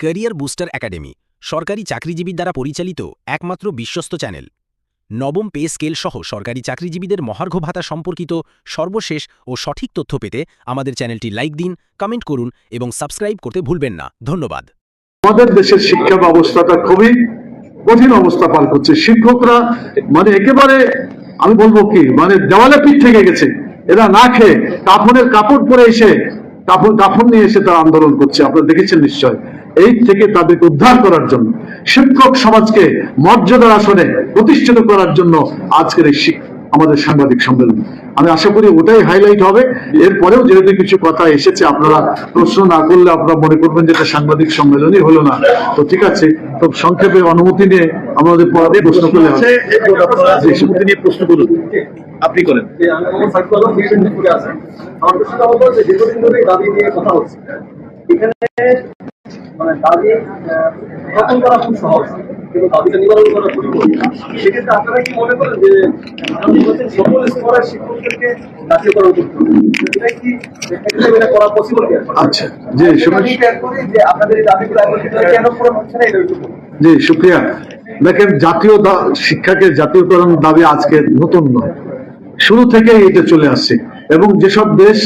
Career booster academy, সরকারি চাকরিজীবীর দ্বারা পরিচালিত একমাত্র বিশ্বস্ত চ্যানেল। নবম পে স্কেল সহ সরকারি চাকরিজীবীদের মহার্ঘ ভাতা সম্পর্কিত সর্বশেষ ও সঠিক তথ্য পেতে আমাদের চ্যানেলটি লাইক দিন, কমেন্ট করুন এবং সাবস্ক্রাইব করতে ভুলবেন না। ধন্যবাদ। আমাদের দেশের শিক্ষা ব্যবস্থাটা খুবই কঠিন অবস্থা পার করছে। শিক্ষকরা মানে একেবারে, আমি বলব কি মানে দেওয়ালে পিঠ থেকে গেছে। এরা না খেয়ে কাফনের কাপড় পরে এসে কাপড় কাফন নিয়ে এসে তারা আন্দোলন করছে। আপনারা দেখেছেন নিশ্চয়। এই থেকে তাদেরকে উদ্ধার করার জন্য শিক্ষক সমাজকে মর্যাদার আসনে প্রতিষ্ঠিত করার জন্য আজকের এই আমাদের সাংবাদিক সম্মেলন। আমি আশা করি ওটাই হাইলাইট হবে। এরপরেও যেহেতু কিছু কথা এসেছে আপনারা প্রশ্ন না করলে আপনারা মনে করবেন যে এটা সাংবাদিক সম্মেলনই হলো না। তো ঠিক আছে তো সংক্ষেপে অনুমতি নিয়ে আমাদের পরে প্রশ্ন করলে প্রশ্ন করুন। আপনি করেন। আমার সাইড করলাম বিএনপি করে আছে। আমার প্রশ্নটা হলো যে দীর্ঘদিন ধরে দাবি নিয়ে কথা হচ্ছে। এখানে মানে দাবি করা খুব সহজ কিন্তু দাবিটা নিবারণ করা খুবই কঠিন। সেক্ষেত্রে আপনারা কি মনে করেন যে সকল স্তরের শিক্ষকদেরকে জাতীয়করণ করতে হবে এটা কি এটা এটা করা পসিবল আচ্ছা জি আমি সুভাষ শেয়ার করি যে আপনাদের এই দাবিগুলো এখন কেন পূরণ হচ্ছে না এটা একটু জি শুক্রিয়া দেখেন জাতীয় শিক্ষাকে জাতীয়করণ দাবি আজকে নতুন নয়। শুরু থেকেই এটা চলে আসছে এবং যেসব দেশ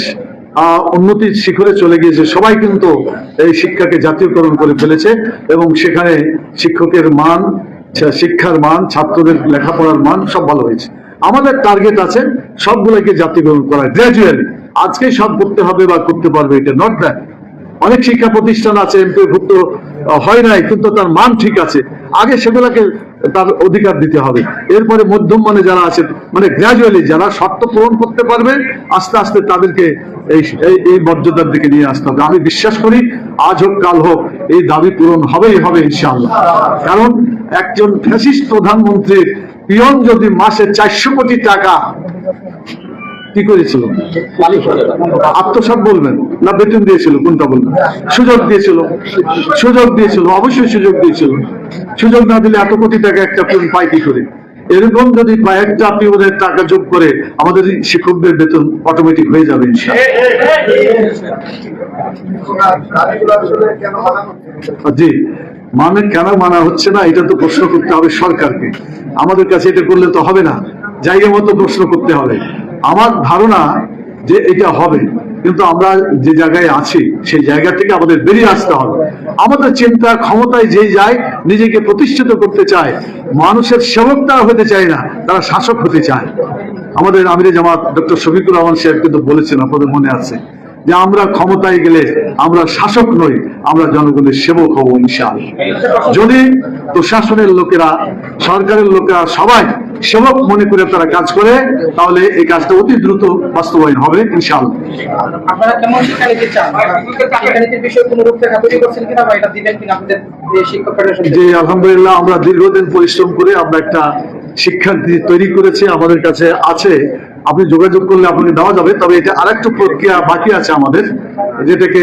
উন্নতির শিখরে চলে গিয়েছে। সবাই কিন্তু এই শিক্ষাকে জাতীয়করণ করে ফেলেছে এবং সেখানে শিক্ষকের মান শিক্ষার মান, ছাত্রদের লেখাপড়ার মান সব ভালো হয়েছে। আমাদের টার্গেট আছে সবগুলোকে জাতীয়করণ করা। গ্র্যাজুয়ালি আজকেই সব করতে হবে বা করতে পারবে এটা নট দ্যাট অনেক শিক্ষা প্রতিষ্ঠান আছে, এমপিভুক্ত হয় নাই, কিন্তু তার মান ঠিক আছে। আগে সেগুলোকে তার অধিকার দিতে হবে। এরপরে মধ্যম মানে যারা আছে মানে গ্রাজুয়ালি যারা শর্ত পূরণ করতে পারবে, আস্তে আস্তে তাদেরকে এই মর্যাদার দিকে নিয়ে আসতে হবে। আমি বিশ্বাস করি, আজ হোক, কাল হোক, এই দাবি পূরণ হবেই, হবে ইনশাআল্লাহ। কারণ একজন ফ্যাসিস্ট প্রধানমন্ত্রীর পিয়ন যদি মাসে চারশো কোটি টাকা, কি করেছিল? আত্মসাৎ বলবেন? না বেতন দিয়েছিল? কোনটা বলবেন? সুযোগ দিয়েছিল। সুযোগ দিয়েছিল, অবশ্যই সুযোগ দিয়েছিল। সুযোগ না দিলে এত কোটি টাকা একটা পিউন পায় কি করে? এরকম যদি কয়েকটা পিউনের টাকা যোগ করে আমাদের শিক্ষকদের বেতন অটোমেটিক হয়ে যাবে কেন মানা হচ্ছে জি মানে কেন মানা হচ্ছে না এটা তো প্রশ্ন করতে হবে সরকারকে। আমাদের কাছে এটা করলে তো হবে না জায়গা মতো প্রশ্ন করতে হবে। আমার ধারণা যে এটা হবে। কিন্তু আমরা যে জায়গায় আছি, সেই জায়গা থেকে আমাদের বেরিয়ে আসতে হবে। আমাদের চিন্তা ক্ষমতায় যে যায়, নিজেকে প্রতিষ্ঠিত করতে চায়, মানুষের সেবক তারা হতে চায় না, তারা শাসক হতে চায়। আমাদের আমিরে জামাত ডক্টর শফিকুর রহমান সাহেব কিন্তু বলেছেন, আপনাদের মনে আছে, যে আমরা ক্ষমতায় গেলে আমরা শাসক নই, আমরা জনগণের সেবক হব ইনশাআল্লাহ। যদি প্রশাসনের লোকেরা, সরকারের লোকেরা সবাই সেবক মনে করে তারা কাজ করে তাহলে এই কাজটা অতি দ্রুত বাস্তবায়ন হবে ইনশাআল্লাহ। আপনারা কেমন আপনাদের যে আলহামদুলিল্লাহ আমরা দীর্ঘদিন পরিশ্রম করে আমরা একটা শিক্ষার্থী তৈরি করেছি আমাদের কাছে আছে। আপনি যোগাযোগ করলে আপনাকে দেওয়া যাবে তবে এটা আরেকটা প্রক্রিয়া বাকি আছে আমাদের যেটাকে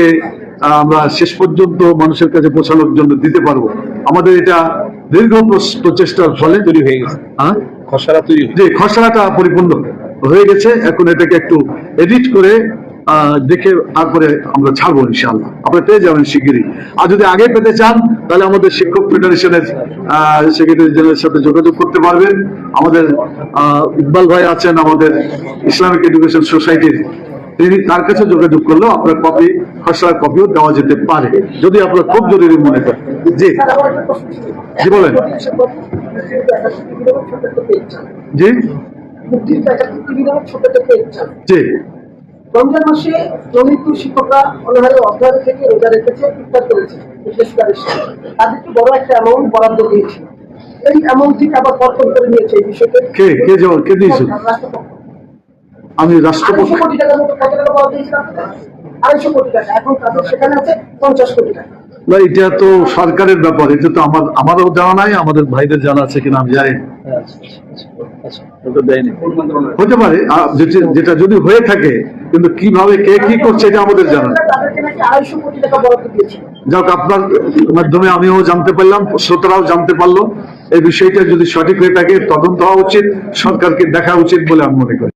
আমরা শেষ পর্যন্ত মানুষের কাছে পৌঁছানোর জন্য দিতে পারব। আমাদের এটা দীর্ঘ প্রচেষ্টার ফলে তৈরি হয়ে গেছে। হ্যাঁ? খসড়া তৈরি। যে খসড়াটা পরিপূর্ণ হয়ে গেছে। এখন এটাকে একটু এডিট করে দেখে তারপরে আমরা ছাড়বো ইনশাআল্লাহ। আপনারা পেয়ে যাবেন শিগগিরই। আর যদি আগে পেতে চান, তাহলে আমাদের শিক্ষক ফেডারেশনের সেক্রেটারি জেনারেলের সাথে যোগাযোগ করতে পারবেন। আমাদের ইকবাল ভাই আছেন আমাদের ইসলামিক এডুকেশন সোসাইটির। তিনি তার কাছে যোগাযোগ করলেও আপনার কপি, খসড়ার কপিও দেওয়া যেতে পারে। যদি আপনার খুব জরুরি মনে করেন। জি। জি, বলেন। জি। জি। রমজান মাসে দলিত শিক্ষকরা অনাহারে অধ্যায় থেকে রোজা রেখেছে করেছে তাদেরকে বড় একটা অ্যামাউন্ট বরাদ্দ দিয়েছে। এই আবার কর্তন করে নিয়েছে এই বিষয়টা কে কে কে রাষ্ট্রপক্ষ আমি রাষ্ট্রপতি কোটি টাকার মতো কত টাকা পাওয়া দিয়েছিল আড়াইশো কোটি টাকা। এখন তাদের সেখানে আছে পঞ্চাশ কোটি টাকা। না, এটা তো সরকারের ব্যাপার, এটা তো আমার আমারও জানা নাই, আমাদের ভাইদের জানা আছে কিনা আমি জানি হতে পারে যেটা- যদি হয়ে থাকে, কিন্তু কীভাবে কে কি করছে এটা আমাদের জানা যাক, আপনার মাধ্যমে আমিও জানতে পারলাম, শ্রোতারাও জানতে পারল, এই বিষয়টা যদি সঠিক হয়ে থাকে, তদন্ত হওয়া উচিত, সরকারকে দেখা উচিত বলে আমি মনে করি।